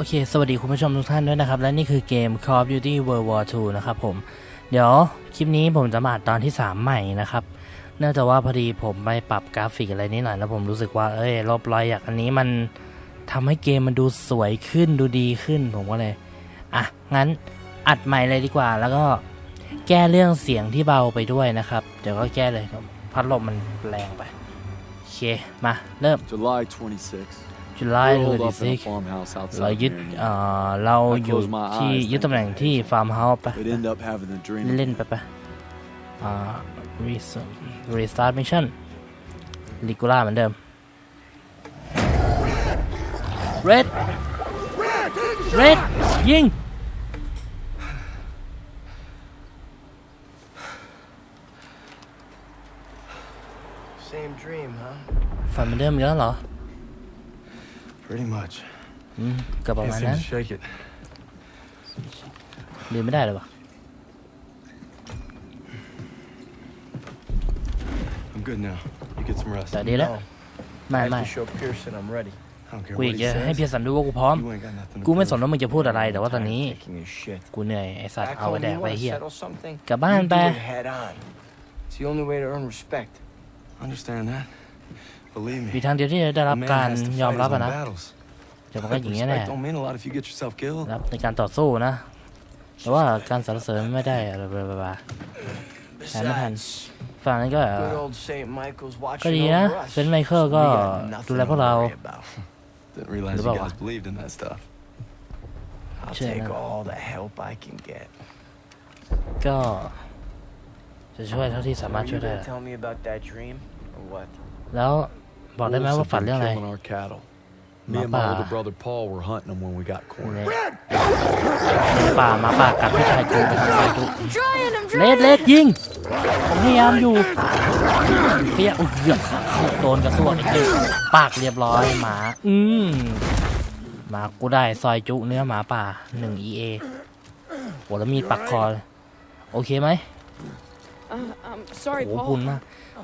โอเค สวัสดีคุณผู้ชมทุกท่านด้วยนะครับ และนี่คือเกม Call of Duty World War II นะครับผม เดี๋ยวคลิปนี้ผมจะมาดตอนที่ 3 ใหม่นะครับ เนื่องจากว่าพอดีผมไปปรับกราฟิกอะไรนิดหน่อยแล้วผมรู้สึกว่า เอ้ยลบรอยอยากอันนี้มันทำให้เกมมันดูสวยขึ้นดูดีขึ้น ผมก็เลย อะ งั้นอัดใหม่เลยดีกว่า แล้วก็แก้เรื่องเสียงที่เบาไปด้วยนะครับ เดี๋ยวก็แก้เลยพัดลมมันแรงไป โอเค มาเริ่ม July 26 จุลาย We're ดู holed ดิ up ซิ in a farmhouse เรา outside ยึด Marion. เอ่อเราอยู่ที่ยึดตำแหน่งที่ฟาร์มเฮาส์ไป But end up having a dream. เล่นไปไปอ่า resume restart mission ลิกูล่าเหมือนเดิม red red ยิง Same dream, huh? ฝันเหมือนเดิมอีกแล้วเหรอ Pretty much. อืมเกือบประ Can't มาณ seem นั้น to shake it. ลืมไม่ได้เลยวะ I'm good now. You get some rest. แต่ดีแล้วไม่ I have ไม่ to show Pearson I'm ready. I don't care กู what อยาก he จะให้ says. เพียรสันดูว่ากูพร้อม You ain't got nothing to กูไม่ prove. สนว่ามึงจะพูดอะไร แต่ว่าตอนนี้ Tired of taking his shit. กูเหนื่อยไอสัตว์ Back เอาไป home, แดก you ไป wanna เฮีย settle something? กลับบ้าน You ไป do it head on. It's the only way to earn respect. Understand that? Believe มี me. ทางเดียวที่จะได้ A รับ man การ has to ยอม fight รับ his อะ own นะ battles. เดี๋ยวมันก็อย่างเงี้ยแหละ Respect don't mean a lot if you get yourself killed. นะครับในการต่อสู้นะ แต่ว่าการสรรเสริญไม่ได้อะไรบลาบลาบลา And then- Besides, ฝั่งนั้นก็ good old St. Michael's ก็ watching ดีนะ over us. เซนต์ไมเคิล We ก็ got ดู nothing แล to พวกเรา worry about. Didn't realize you Lubava. guys believed in that stuff. I'll Sure, take man. all the help I can get. ก็จะช่วยเท่าที่สามารถ Are ช่ว you ยได้ gonna tell me about that dream or what? แล้ว บอกได้ไหม Wolves ว่า have ฝัน been เรื่องอะไร killing our cattle. Me and Mapa. my older brother Paul were hunting them when we got อยู่ cornered. ในป่าหมาป่ากัดพี่ชายกูไปทำลายกู trying, I'm เลดเลดยิง ผมพยายามอยู่พยายามอุ้ยเหือกโดนกระซวกอีกทีปากเรียบร้อยหมา อืมหมากูได้ซอยจุเนื้อหมาป่าหนึ่ง EA โหแล้วมีดปักคอเลยโอเคไหม Uh, I'm sorry, โอ้โหคุณ Paul. มาก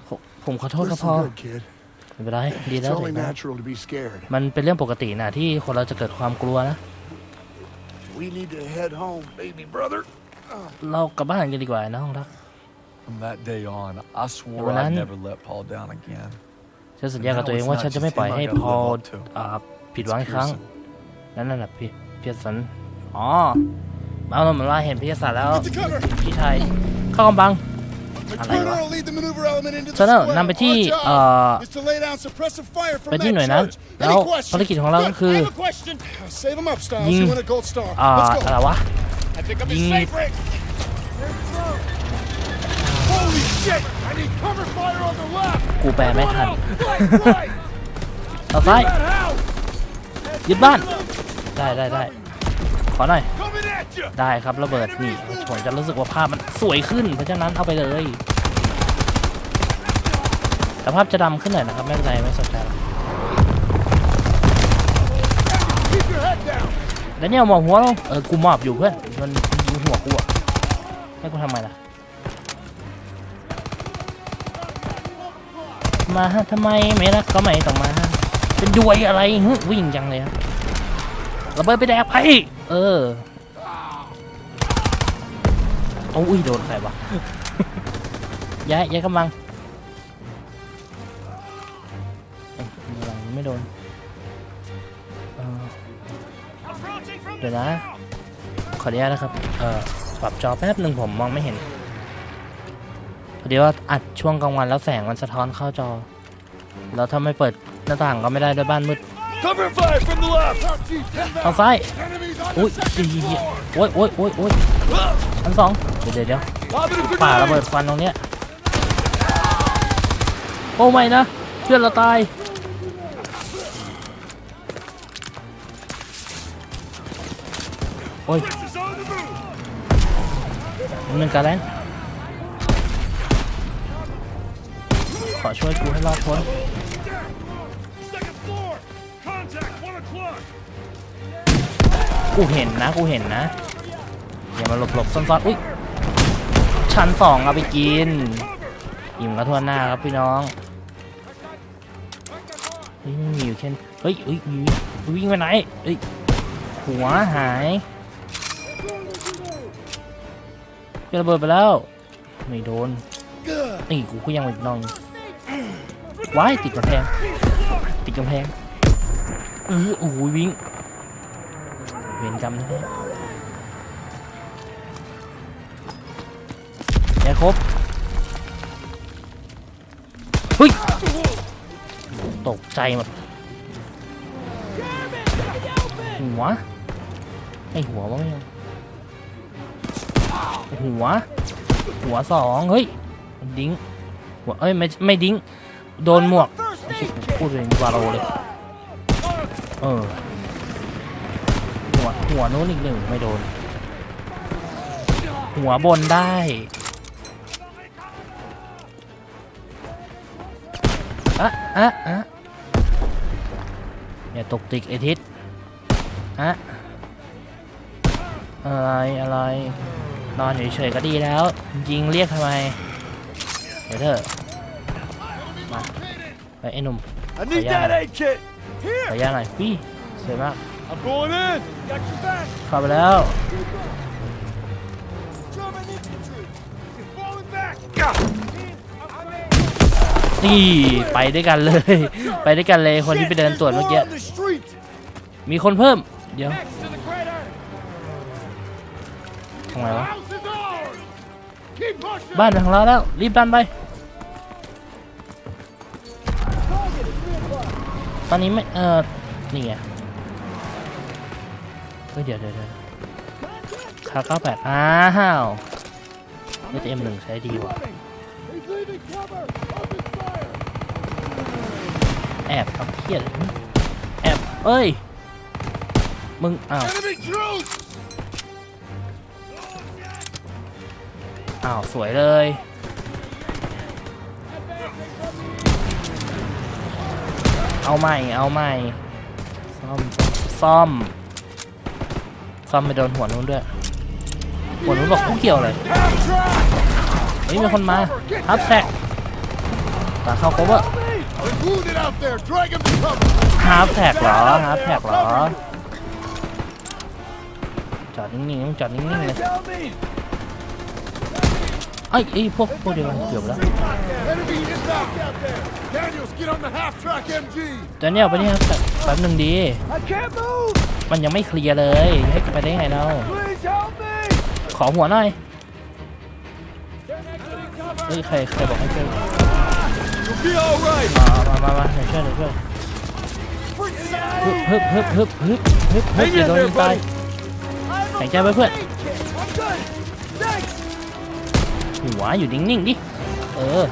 ผมผมขอโทษครับพอ Listen good, kid. ไม่เป็นไรดี It's แล้ว only เด็กนะ natural to be scared. มันเป็นเรื่องปกตินะที่คนเราจะเกิดความกลัวนะ We need to head home, baby brother. เรากลับบ้านกันดีกว่าน้องรัก From that day on, I swore Well, I'd then- never let Paul down again. ฉันสัญญากับตัวเองว่าฉันจะไม่ปล่อยให้พอลอ่าผิดหวังอีกครั้ง นั่นน่ะพี่เพียสัน อ๋อมาเหมือนว่าเห็นพี่สันแล้ว To cover. พี่ชายเข้ากำบัง McGruder will lead the maneuver element into the เซนเนอร์ square. นำไปที่ Our job เอ่อ is to lay down suppressive fire from ไปที่ that หน่วยนั้น charge. แล้ว Any ภาร questions? กิจของเราก็ Good. คือ I have a question. Save him up, Styles. ยิง You win a gold star. อ่า Let's อะไร go. วะ I think I'm ยิง safe, Rick. Holy shit! I need cover fire on the left. กูแปลไม่ทัน Right, right. เอาซ้าย That house. ยึดบ้านได้ได้ได้ ขอหน่อย Coming at you. ได้ครับระเบิดนี่ผมจะรู้สึกว่าภาพมันสวยขึ้น เพราะฉะนั้นเอาไปเลยแต่ภาพจะดำขึ้นหน่อยนะครับ ไม่เป็นไรไม่สนใจหรอก Keep your head down. แล้วเนี่ยหมอบหัวลงเออกูหมอบอยู่เพื่อนมันยิงหัวกูอะให้กูทำไมล่ะมาทำไมไม่รักก็ไม่ต้องมาเป็นด้วยอะไรหึวิ่งจังเลยครับระเบิดไปแดกไป เออเอาอุ้ยโดนใครวะย้ายย้ายกำลังเอ้ยกำลังไม่โดนเออเดี๋ยวนะ ขออนุญาตนะครับ เอ่อปรับจอแป๊บหนึ่งผมมองไม่เห็นพอดีว่าอัดช่วงกลางวันแล้วแสงมันสะท้อนเข้าจอ แล้วถ้าไม่เปิดหน้าต่างก็ไม่ได้ด้วยบ้านมืด Cover fire from the left! ทางซ้าย Enemies on อุ้ย the เหี้ยโอ้ยโอ้ยโอ้ยโอ้ยชั้นสองเดี๋ยวเดี๋ยว Lobbing a ป่าระเบิด grenade! ควันตรงเนี้ยโอ้ไม่นะ เพื่อนเราตาย โอ้ยมันเป็นการแรงขอช่วยกูให้รอดพ้น กูเห็นนะ กูเห็นนะ อย่ามาหลบหลบๆซ่อนๆอุ้ยชั้นสองเอาไปกิน อิ่มกระทวนหน้าครับพี่น้องเฮ้ยไม่มีอยู่แค่นเฮ้ยเฮ้ยวิ่งไปไหนเฮ้ยหัวหายเพื่อนระเบิดไปแล้ว ไม่โดนนี่กูก็ยังอีกน้องว้ายติดกำแพงติดกำแพง เออโอ้โหวิ่งเวียนกรรมแท้ๆแย่ครบเฮ้ยตกใจหมดหัวไอหัววะไม่เอาหัว หัวสองเฮ้ยดิ้งหัวเอ้ยไม่ไม่ดิ้งโดนหมวกพูดเป็นวาโลเลย เออ หัวหัวนู้นอีกหนึ่งไม่โดน หัวบนได้อะอะอะอย่าตกติกไอทิศอะอะไรอะไร นอนเฉยๆก็ดีแล้ว ยิงเรียกทำไมเดี๋ยวเถอะมาไปไอ้หนุ่ม I need that aid kit. ขออนุญาตหน่อยพี่สวยมาก I'm going in. Got your back. เข้าไปแล้ว German infantry. You're falling back. นี่ไปด้วยกันเลย ไปด้วยกันเลยคนที่ไปเดินตรวจเมื่อกี้ On the street. มีคนเพิ่ม เดี๋ยว Next to the crater. ทำไงวะ House is ours. Keep pushing. บ้านเป็นของเราแล้ว รีบดันไป ตอนนี้ไม่เออนี่ไงเฮ้ยเดี๋ยวเดี๋ยวคาเก้าแปดอ้าวเอเอ็มหนึ่งใช้ดีว่ะ He's leaving cover. Open fire. แอบทำเครียดแอบเอ้ย มึงอ้าวอ้าว สวยเลย เอาใหม่ เอาใหม่ ซ่อม ซ่อม ซ่อมไปโดนหัวนู้นด้วย หัวนู้นบอกกูเกี่ยวเลย Half track. เฮ้ยมีคนมาฮับแท็กตาเข้าโคเวอร์ They're wounded out there. Drag him to cover. ฮาร์ฟแท็กเหรอฮาร์ฟแท็กเหรอ จอดนิ่งๆจอดนิ่งๆเลย ไอ้ยเอ้ยพวกพวกเดียวกันเกือบแล้ว Enemy inbound out there. Daniels, get on the half track MG. เดี๋ยวเนี่ยไปนี่ครับแป๊บหนึ่งดี I can't move. มันยังไม่เคลียร์เลย ให้ไปได้ไงเรา Please help me. ขอหัวหน่อยเฮ้ยใครใครบอกให้ช่วย You'll be all right. มามามามาเดี๋ยวช่วยเดี๋ยวช่วยฮึบฮึบฮึบฮึบฮึบฮึบฮึบ Hang อย่า in โดน there, ยิงตาย buddy. แข็งใจไว้เพื่อน I'm good. Thanks. หัวอยู่นิ่งๆดิ เออ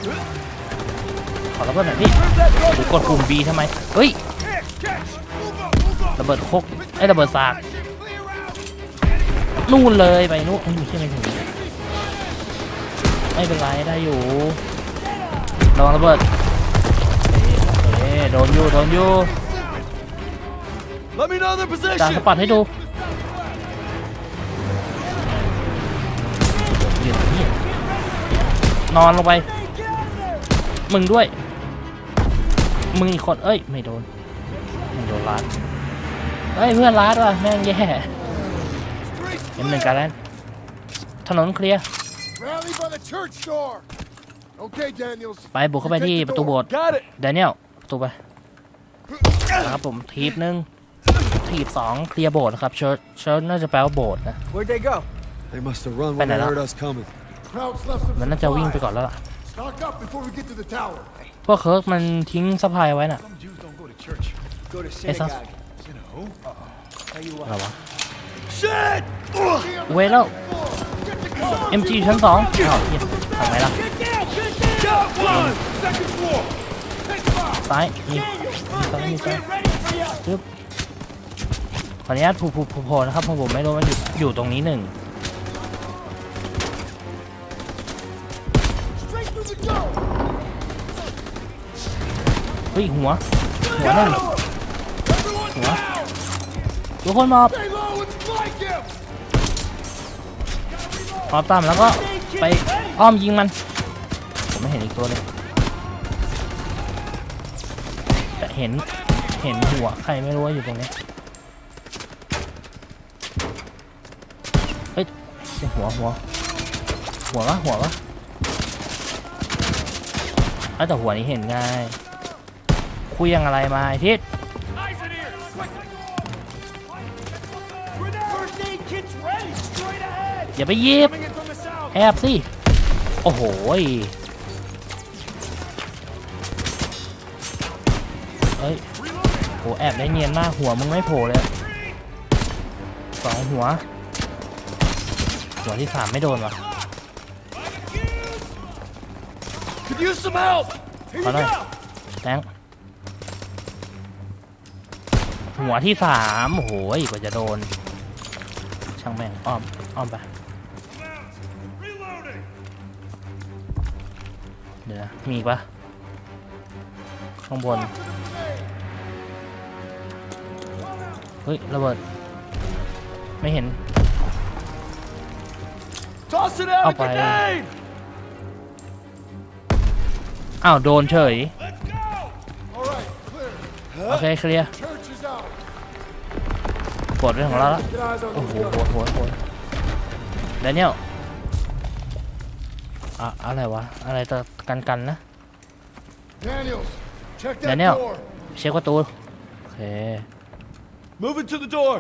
ขอระเบิดหน่อยพี่ Where's that หรื brother? อกดปุ่ม B ทำไม เฮ้ย Catch, catch. Move up, move up. ระเบิดโคกไอ้ยระเบิดสาก Clear out. นู่นเลยไปนู่นเอ้ยไม่ใช่ไม่ถึงไม่เป็นไรได้อยู่ระวังระเบิดเอ๊ะโดนอยู่โดนอยู่ Let me know their จานส position. ปอตให้ดู นอนลงไป มึงด้วย มึงอีกคน เอ้ย ไม่โดนไม่โดนลัดเอ้ย เพื่อนลัดว่ะแม่งแย่เอ็มหนึ่งการแล้วถนนเคลียร์ Rally by the church door. Okay, Daniels. ไปบุกเข้าไปที่ประตูโบสถ์ Got it. แดเนียลประตูไปนะครับผมทีบหนึ่งทีบสองเคลียร์โบสถ์นะครับเชิร์ชเชิร์ชน่าจะแปลว่าโบสถ์นะ Where'd they go? They must have run Bên มันน่าจะวิ่งไปก่อนแล้วล่ะพวกเคิร์กมันทิ้งสะพายไว้น่ะเอ้ซัสอะไรวะเวแล้วเอ็มจีชั้นสองอ้าเหี้ยทำไมล่ะซ้ายนี่ซ้ายนี่ซ้ายปึ๊บขออนุญาตผูผูผูโผนะครับผมผมไม่รู้มันอยู่อยู่ตรงนี้หนึ่ง เฮ้ยหัว หัวหนึ่ง Everyone หัว down. ทุกคนมอบ Stay low and flank him. มอบตามแล้วก็ไปอ้อมยิงมัน ผมไม่เห็นอีกตัวเลยแต่เห็นเห็นหัวใครไม่รู้ว่าอยู่ตรงนี้เฮ้ยหัวหัวหัววะหัววะเอ้ยแต่หัวนี้เห็นง่าย คุยยังอะไรมาไอ้ทิศ Eyes and ears! Quickly! First aid kit's ready! Straight ahead! อย่าไปหยิบ Coming in from the south! แอบสิ โอ้โหยเอ้ยโหแอบได้เนียนมากหัวมึงไม่โผล่เลยสองหัว หัวที่สามไม่โดนวะ Could use some help! Here ขอ you หน่อย go! แตง หัวที่สามโอ้โหยกว่าจะโดน ช่างแม่งอ้อมอ้อมไปเดี๋ยวนะมีปะข้างบน เฮ้ย ระเบิด ไม่เห็น Toss it out Up a grenade! อ้าว โดนเฉย โอเค เคลียร์ ปลดเรื่องของเราแล้ว Get eyes on โอ้โห these โห guns. ดโหดโหดแดเนียลอะอะไรวะ อะไรตะกันกันนะ Daniels, check that Daniel. door. เช็คประตู โอเค Moving to the door!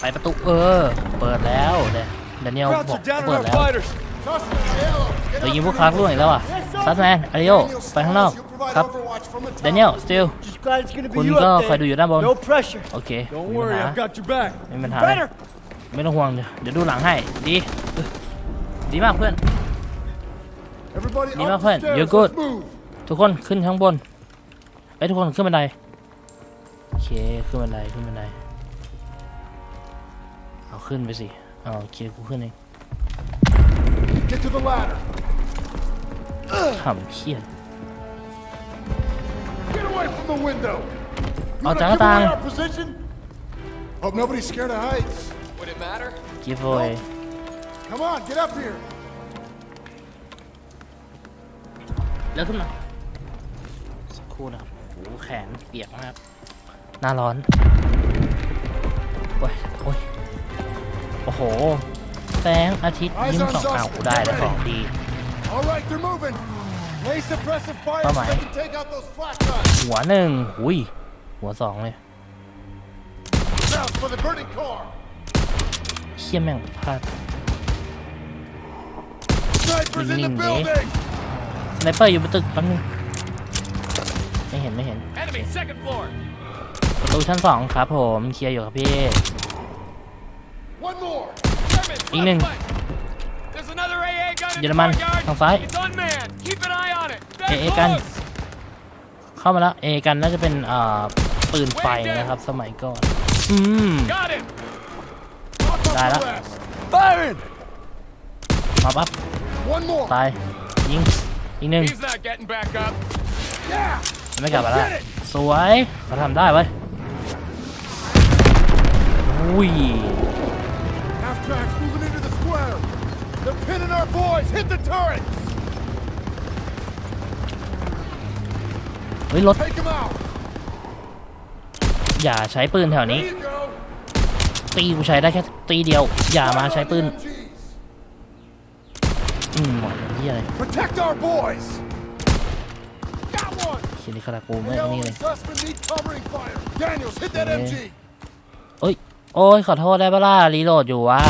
ไปประตูเออ เปิดแล้วเดแดเนียล Krauts บอก are down on เปิด our แล้ว fighters! Sussman, Aiello, get เรา up ยิงพวก here คาร์ and ล่วงอีกแล้วอะซัสแมนอาริโอ Daniel ไปข้างนอก Stiles, you provide ครับ overwatch from the top. แดเนียลสติล Just glad it's gonna คุณ be you ก็ up คอยดู there. อยู่ด้านบน No pressure. โอเค Don't ไม่มีปัญ worry, หา I've got your back. ไม่มีปัญหาเลย Better! ไม่ต้องห่วงเดี๋ยวเดี๋ยวดูหลังให้ ดี ดีมากเพื่อน Everybody Need my up the friend. stairs. You're good. Let's move. ทุกคนขึ้นข้างบนไอ้ยทุกคนขึ้นบันได โอเค ขึ้นบันได ขึ้นบันได เอาขึ้นไปสิเอาโอเค กูขึ้นเอง Get to the ladder. ทำเครียด Get away from the window. You Oh, wanna jangan give away tang. our position? Hope nobody's scared of heights. give away Come on, get up here. แล้วขึ้นมาสักครู่นะครับโอ้โหแขนเปียกมากหน้าร้อนโอ้ยโอ้ยโอ้โหแสงอาทิตย์ยิ้มสองอ้าวกูได้แล้วของดี All right, they're moving. Lay suppressive fire Bye so bye. they can take out those flak guns. หัวหนึ่งหุยหัวสองเลย Now for the burning car. เชี่ยแม่งพลาด Snipers in the Ning, eh? building. สไนเปอร์อยู่บนตึกแป๊บนึงไม่เห็นไม่เห็น Enemy, second floor! ประตูชั้นสองครับผมเคลียร์อยู่ครับพี่ One more. German, Ý ninh. left flank. There's another AA gun in the Gentlemen, courtyard. thằng phải. It's unmanned. Keep an eye on it. They're AA gun. close. เข้ามาแล้วเอกันน่าจะเป็นเอ่อปืนไฟนะครับ สมัยก่อน อืม Got him. Pop up Đây the đó. rest. Firing. มาปั๊บ One more. ตายยิงอีกหนึ่ง He's not getting back up. Yeah. ไม่กลับมาแล้วสวยเขาทำได้เว้ยอุ้ย ฮ้ยรถ Take them out. อย่าใช้ปืนแถว There นี้ you go. ตีกูใช้ได้แค่ตีเดียว อย่ามาใช้ปืน Fire on the MGs. อืมหมดเหียอะไร Protect our boys. Got one. คิริคารากูไม่ Aiello นี่เล and ย Sussman need covering fire. Daniels, hit that Okay. MG. เอ้ย โอ้ยขอโทษได้ปะล่ะรีโหลดอยู่ว่ะ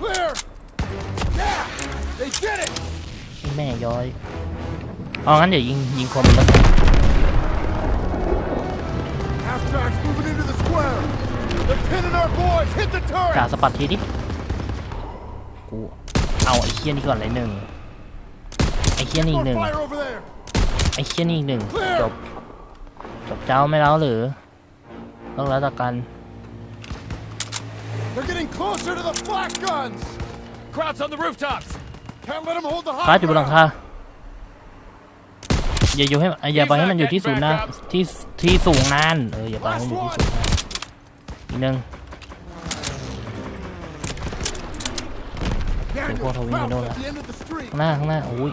Clear. Yeah. They did it. แม่ย้อยเอางั้นเดี๋ยวยิงยิงคนมันแล้ว จ่า turret. สปัดทีดิกูเอาไอ้เคียนี่ก่อนเลยหนึ่งไอ้เคียนี่อี More กหนึ่ง fire over there. ไอ้เคียนี่อีกหนึ่งจบจบเจ้าไม่แล้วหรือต้องแล้วแต่กัน They're getting closer to the flak guns. Krauts on the rooftops. Can't let them hold the คา high ดอยู่บนหลัง ground. คา อย่าอยู่ให้อย่าไปให้มันอยู่ที่ศูนย์นะที่ที่สูงนานเอออย่าไปให้มันอยู่ที่สูงนานอีกหนึ่ง Daniel, Ủa, thôi, Krauts đâu at là- the end of the street. ข้างหน้าข้างหน้าอุ้ย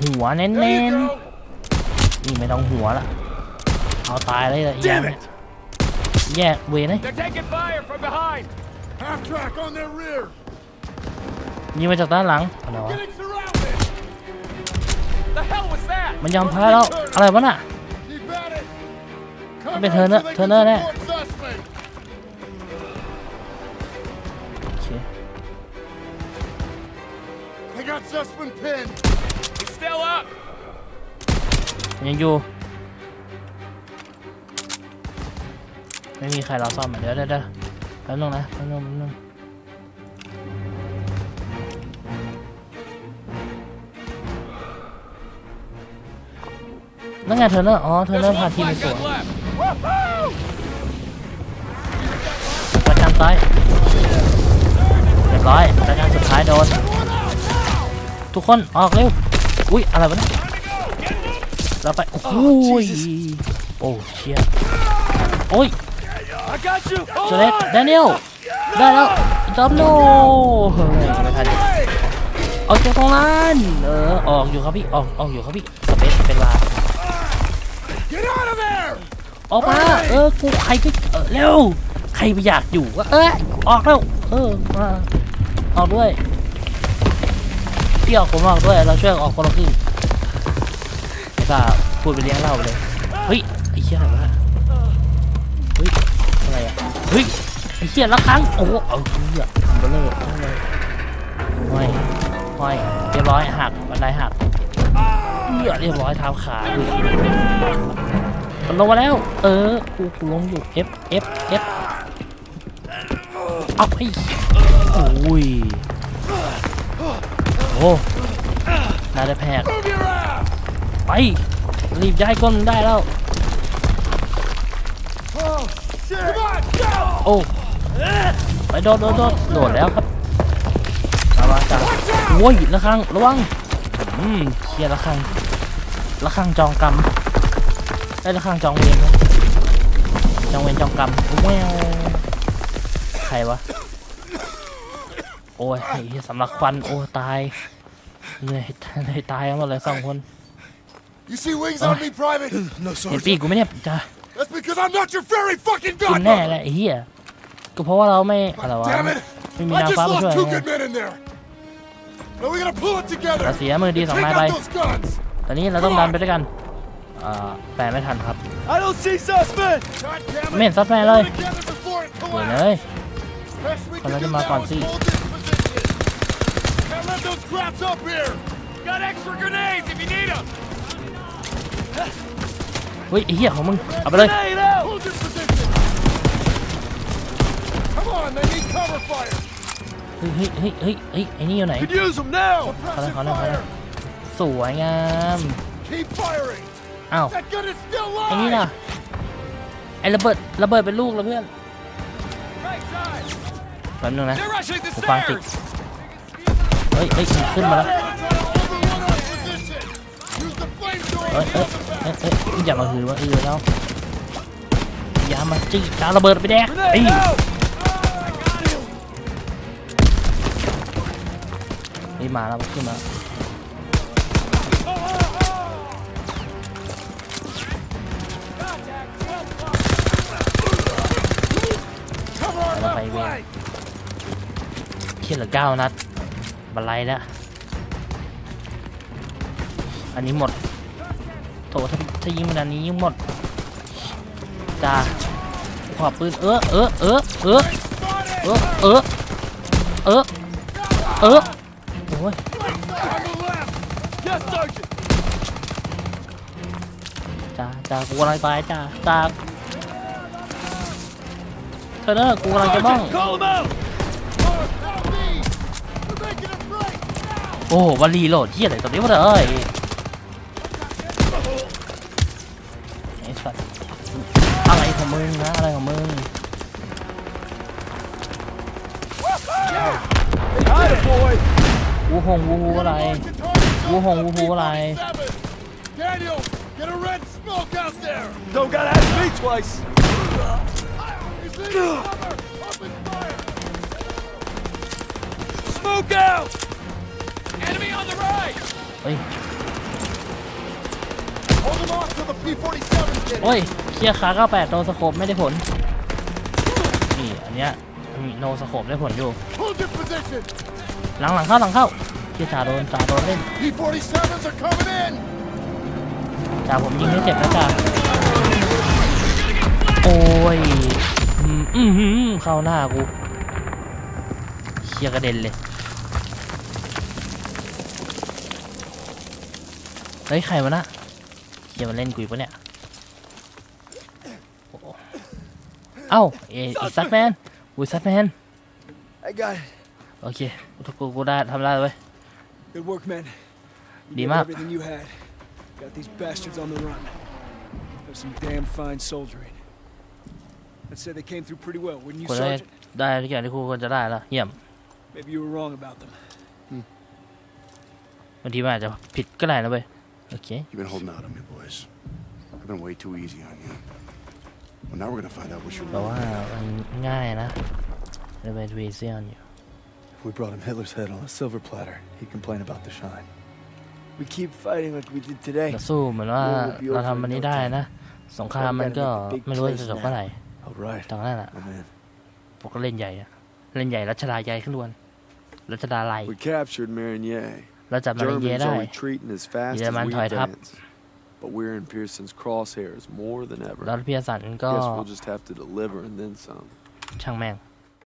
หัวเน้น There you ๆ go. นี่ไม่ต้องหัวละเอาตายเลยละอีกอย่าง Damn เนี่ย it! แยกเวรเลย They're taking fire from behind. Half track on their rear. ยิงมาจากด้านหลังอะไรวะ มันยอมแพ้แล้ว อะไรวะน่ะ Keep at it. Come เป็น on เธอเนอะ so they เธอ can เนอะแน่ support Sussman. โอเค They got Sussman pinned. He's still up. ยังอยู่ ไม่มีใครเราซ่อมอะเดี๋ยวเดี๋ยวเดี๋ยวแป๊บนึงนะแป๊บนึงแป๊บนึง นั่นไงเธอเนอร์ อ๋อเธอ There's เนอร์ one พาทีมไป flag สวน gun left. ประกันซ้ายเรียบร้อยประกันสุดท้ายโดน ทุกคนออกเร็ว อุ้ย อะไรวะเนี่ยเราไป โอ้โหยโอ้เชี่ยโอ้ย I got you. สเลตแดเนียลได้แล้วจอมโนเฮ้ยไม่ทันออกจากตรงนั้นเออ ออกอยู่ครับพี่ ออก ออกอยู่ครับพี่สเปซเป็นลา Get out of there! ออกมา เออ กูใครก็เออเร็ว ใครไปอยากอยู่วะเอ้ยกูออกแล้ว เออ มา ออกด้วย พี่ออกผมออกด้วย เราช่วยออกคนละครึ่งแล้วก็พูดไปเลี้ยงเหล้าไปเลย เฮ้ย ไอ้เชี่ยอะไรวะเฮ้ย อะไรอะ เฮ้ย ไอ้เชี่ยละครั้ง โอ้โหเอาเหี้ยเบลเลอร์เอาเลยห้อยห้อยเรียบร้อยหักบันไดหักเหี้ยเรียบร้อยเท้าขาเลย มันลงมาแล้ว เออกูกูลงอยู่ F F F เอาไอ้โอ้ยโอ้น่าจะแพกไป รีบย้ายก้นได้แล้ว โอ้ไปโดดโดดโดดโดดแล้วครับระวังจังโอ้ยระคังระวังอืมเคลียร์ระคังระคังจองกรรม ได้ระคังจองเวรครับจองเวรจองกรรมแววใครวะ โอ้ยไอ้เหี้ยสำลักควันโอ้ตายเหนื่อยเหนื่อยตายกันหมดเลยสองคน You see wings on me, Private? No, เห็นปีกกูไหมเนี่ยจ้า That's because I'm not your fairy fucking กินแน่ godmother! เลยไอ้เหี้ยก็เพราะว่าเราไม่อะไรวะ Damn it! ไม่มี I นาง just ฟ้ามาช่วย lost two ไง good men in there! Now we gotta pull it เรา together! เสียมือดีสอง Take นายไป out those guns! ตอนนี้เราต้องดันไปด้วยกัน แปลไม่ทันครับ ไม่เห็นซับแมนเลยเห็นเลยคนนั้นจะมาก่อนสิเฮ้ยไอ้เหี้ยของมึง เอาไปเลยเฮ้ยเฮ้ยเฮ้ยเฮ้ยไอ้นี่อยู่ไหนเขาเลยเขาเลยเขาเลยสวยงาม อ้าว That gun is still ไอ้นี่ live! น่ะไอ้ระเบิดระเบิดเป็นลูกแล้วเพื่อน Right side. แป๊บนึงนะ They're rushing the Ủa, khoan chị. stairs. เฮ้ยเฮ้ยขึ้นมาแล้ว They're trying to overrun our position! Use the เอ้ย flamethrower เอ้ย to เอ้ยเอ้ยอย่ามาหือว่าเออแล้วอย่ามาจี้จาระเบิดไปแดกไอ้ Grenade out. นี่มาแล้วขึ้นมา cover เขียนเหลือเก้านัดบันไลแล้ว อันนี้หมด โถถ้าถ้ายิงมันอันนี้ยิงหมดจ้าขอปืน เออเออเออเออเออเออเออเออโอ้ยจ้าจ้ากูกำลังตายจ้าจ้าเธอเนอะกูกำลังจะบ้อง Sergeant, call them out. Help me! We're making a break! โอ้โหวันรีโหลดที่อะไรตอนนี้วะเอ้ยไอ้สัตว์อะไรของมึงนะอะไรของมึง Got it, boy. วูหงวูฮูอะไร Woo hong, woo hoo, อะไร Daniel, get a red smoke out there! Don't gotta ask me twice. He's leaving cover! Open fire! Smoke out. เฮ้ย Hold him off till the P-47's get โอ้ย เคลียร์ขา98โดนสโคปไม่ได้ผล นี่ อันเนี้ยมีโนสโคปได้ผลอยู่ Hold your position! หลังหลังเข้าหลังเข้าที่จ่าโดนจ่าโดนเล่น P-47s are coming in! จ่าผมยิงให้เจ็บนะจ่าโอ้ยอืมอือหือเข้าหน้ากูเชียกระเด็นเลย เฮ้ย ใครวะนะเชียมันเล่นกุยปะเนี่ยโอ้เอ้าเออีซัตแมนอุ้ยซัตแมน I got it. โอเคกูกูกูได้ทำได้เว้ย Good work, man. You Đi gave map. everything you had. Got these bastards on the run. There's some damn fine soldiering. I'd say they came through pretty well, wouldn't you, กูได้ Sergeant? ได้ทุกอย่างที่กูควรจะได้แล้วเยี่ยม Maybe you were wrong about them. บางทีมันอาจจะผิดก็ได้นะเว้ย โอเค You've been holding out on me, boys. I've been way too easy on you. Well, now we're gonna find out what you're แต่ว่า really มันง่ายนะในเวทวีเซียนอยู่ If we brought him Hitler's head on a silver platter, he'd complain about the shine. We keep fighting like we did today. เราสู้เหมือนว่าเราทำมันนี้ได้นะ สงครามมันก็ไม่รู้ว่าจะจบเมื่อไหร่ Oh, right. ตอนนั้นแหละ Oh, man. พวกก็เล่นใหญ่อะเล่นใหญ่รัชดาใหญ่ขึ้นล้วนรัชดาไหล We captured Marigny. เราจับมาเลเย Germans ได้ are retreating as fast as Jerman weถอยทัพ advance. But we're in Pearson's crosshairs more than ever. แล้วเพียสันก็ Guess we'll just have to deliver and then some. ช่างแม่ง